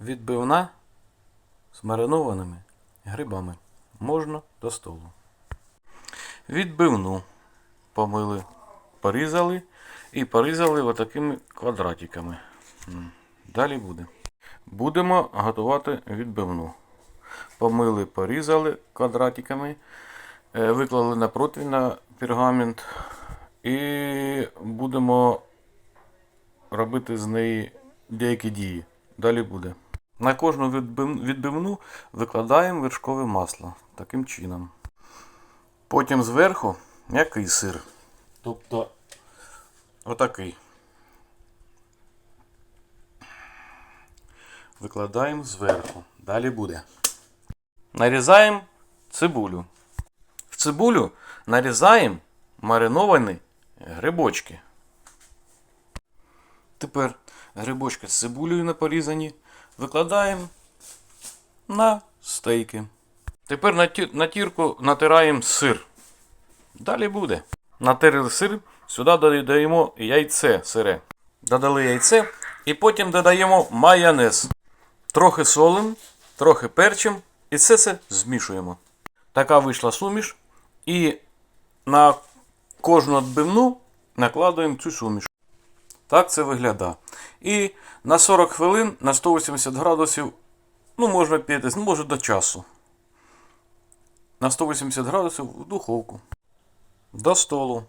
Відбивна з маринованими грибами. Можна до столу. Відбивну помили, порізали і порізали отакими квадратиками. Далі буде. Будемо готувати відбивну. Помили, порізали квадратиками, е, виклали на противень на пергамент і будемо робити з неї деякі дії. Далі буде. На кожну відбивну викладаємо вершкове масло таким чином. Потім зверху м'який сир. Тобто отакий. Викладаємо зверху. Далі буде. Нарізаємо цибулю. В цибулю нарізаємо мариновані грибочки. Тепер грибочки з цибулею не порізані викладаємо на стейки. Тепер на, ті- на тірку натираємо сир. Далі буде. Натерли сир, сюди додаємо яйце сире. Додали яйце і потім додаємо майонез. Трохи солим, трохи перчим і все це змішуємо. Така вийшла суміш. І на кожну відбивну накладуємо цю суміш. Так це виглядає. І на 40 хвилин на 180 градусів, ну, можна піти, може до часу. На 180 градусів в духовку. До столу.